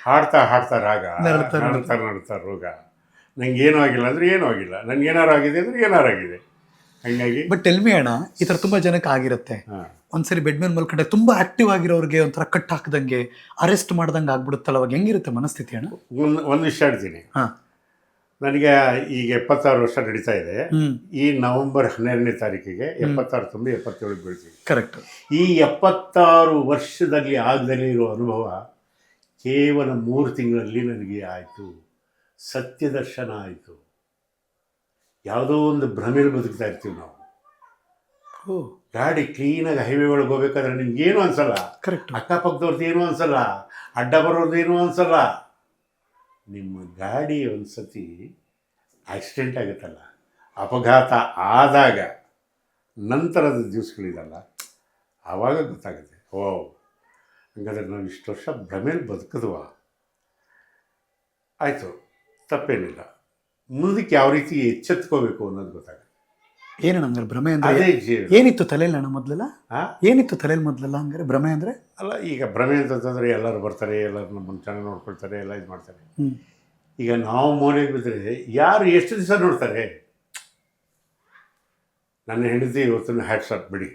ಹಾಡ್ತಾ ಹಾಡ್ತಾ ರಾಗ ನಡ್ತಾರೆ ನಡ್ತಾ ನಡ್ತಾ. ರೋಗ. ನಂಗೆ ಏನೂ ಆಗಿಲ್ಲ ಅಂದರೆ ಏನೂ ಆಗಿಲ್ಲ. ನನ್ಗೆ ಏನಾರು ಆಗಿದೆ ಅಂದರೆ ಏನಾರು ಆಗಿದೆ. ಹಂಗಾಗಿ ಬಟ್ ಎಲ್ಮಿ ಅಣ್ಣ ಈ ಥರ ತುಂಬ ಜನಕ್ಕೆ ಆಗಿರುತ್ತೆ. ಒಂದ್ಸರಿ ಬೆಡ್ ಮೇಲೆ ಮಲ್ಕೊಂಡೆ ತುಂಬ ಆಕ್ಟಿವ್ ಆಗಿರೋರಿಗೆ ಒಂಥರ ಕಟ್ ಹಾಕ್ದಂಗೆ ಅರೆಸ್ಟ್ ಮಾಡ್ದಂಗೆ ಆಗ್ಬಿಡುತ್ತಲ್ಲ ಅವಾಗ ಹೆಂಗಿರುತ್ತೆ ಮನಸ್ಥಿತಿ ಅಣ್ಣ? ಒಂದು ಒಂದು ವಿಷಯ ಹೇಳ್ತೀನಿ. ಹಾ. ನನಗೆ ಈಗ ಎಪ್ಪತ್ತಾರು ವರ್ಷ ನಡೀತಾ ಇದೆ. ಈ ನವೆಂಬರ್ ಹನ್ನೆರಡನೇ ತಾರೀಕಿಗೆ ಎಪ್ಪತ್ತಾರು ತುಂಬಿ ಎಪ್ಪತ್ತೇಳು ಬೀಳ್ತೀವಿ ಕರೆಕ್ಟ್ ಈ ಎಪ್ಪತ್ತಾರು ವರ್ಷದಲ್ಲಿ ಆಗದಲ್ಲಿ ಇರೋ ಅನುಭವ ಕೇವಲ ಮೂರು ತಿಂಗಳಲ್ಲಿ ನನಗೆ ಆಯಿತು. ಸತ್ಯ ದರ್ಶನ ಆಯಿತು. ಯಾವುದೋ ಒಂದು ಭ್ರಮೆಯಲ್ಲಿ ಬದುಕ್ತಾ ಇರ್ತೀವಿ ನಾವು. ಓ. ಗಾಡಿ ಕ್ಲೀನಾಗಿ ಹೈವೇ ಒಳಗೆ ಹೋಗ್ಬೇಕಾದ್ರೆ ಏನು ಅನ್ಸಲ್ಲ. ಕರೆಕ್ಟ್ ಅಕ್ಕಪಕ್ಕದವ್ರದ್ದು ಏನೂ ಅನ್ಸಲ್ಲ. ಅಡ್ಡ ಬರೋರ್ದು ಏನೂ ಅನ್ಸಲ್ಲ. ನಿಮ್ಮ ಗಾಡಿ ಒಂದು ಸತಿ ಆಕ್ಸಿಡೆಂಟ್ ಆಗುತ್ತಲ್ಲ. ಅಪಘಾತ ಆದಾಗ ನಂತರದ ದಿವಸಗಳಿದಲ್ಲ. ಆವಾಗ ಗೊತ್ತಾಗುತ್ತೆ. ಓ ಹಂಗಾದ್ರೆ ನಾವು ಇಷ್ಟು ವರ್ಷ ಭ್ರಮೇಲಿ ಬದುಕಿದ್ವ? ಆಯಿತು ತಪ್ಪೇನಿಲ್ಲ. ಮುಂದಕ್ಕೆ ಯಾವ ರೀತಿ ಎಚ್ಚೆತ್ಕೋಬೇಕು ಅನ್ನೋದು ಗೊತ್ತಾಗ ಏನು ಹಂಗಾರೆ ಭ್ರಮೆ ಅಂದರೆ ಏನಿತ್ತು ತಲೆಯಲ್ಲಿ ಅಣ್ಣ ಮೊದಲೆಲ್ಲ? ಏನಿತ್ತು ತಲೆಯಲ್ಲಿ ಮೊದಲೆಲ್ಲ ಹಂಗಾರೆ ಭ್ರಮೆ ಅಂದರೆ? ಅಲ್ಲ ಈಗ ಭ್ರಮೆ ಅಂತಂತಂದರೆ ಎಲ್ಲರೂ ಬರ್ತಾರೆ ಎಲ್ಲರೂ ನಮ್ಮನ್ನು ಚೆನ್ನಾಗಿ ನೋಡ್ಕೊಳ್ತಾರೆ ಎಲ್ಲ ಇದು ಮಾಡ್ತಾರೆ. ಈಗ ನಾವು ಮೋನೆಗೆ ಬಿದ್ದರೆ ಯಾರು ಎಷ್ಟು ದಿವಸ ನೋಡ್ತಾರೆ? ನನ್ನ ಹೆಂಡತಿ ಇವತ್ತು ಹ್ಯಾಟ್ಸ್ ಆಫ್ ಬಿಡಿ